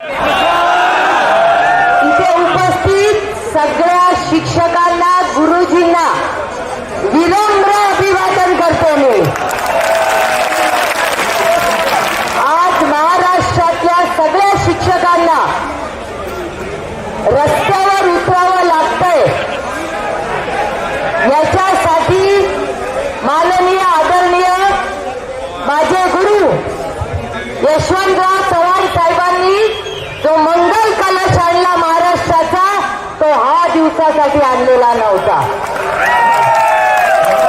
इथे उपस्थित सगळ्या दिवसासाठी आणलेला नव्हता.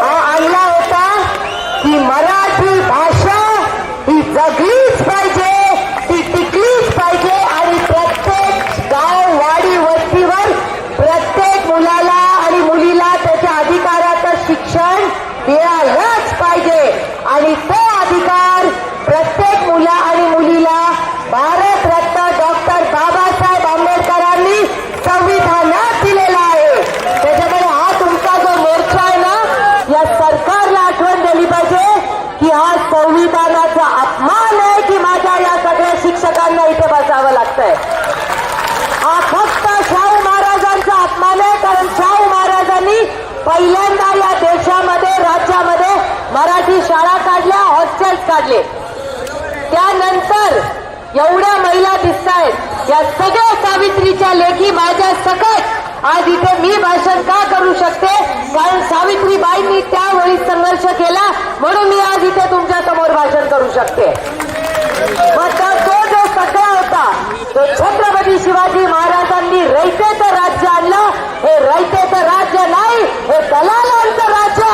हा आणला होता की मला बसावं हा फक्त शाहू महाराजांचा अपमान आहे कारण शाहू महाराजांनी पहिल्यांदा या देशामध्ये राज्यामध्ये मराठी शाळा काढल्या हॉस्टेल्स काढले. त्यानंतर एवढ्या महिला दिसत आहेत या सगळ्या सावित्रीच्या लेखी माझ्या सकट. आज इथे मी भाषण का करू शकते? कारण सावित्रीबाईंनी त्यावेळी संघर्ष केला म्हणून मी आज इथे तुमच्यासमोर भाषण करू शकते. शिवाजी महाराजांनी रयतेचं राज्य आणलं. हे रयतेचं राज्य नाही हे दलालांचं राज्य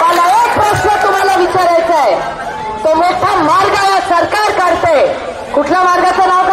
मला एक प्रश्न तुम्हाला विचारायचा आहे. तो मोठा मार्ग या सरकार काढते कुठल्या मार्गाचं नाव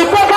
বিপদ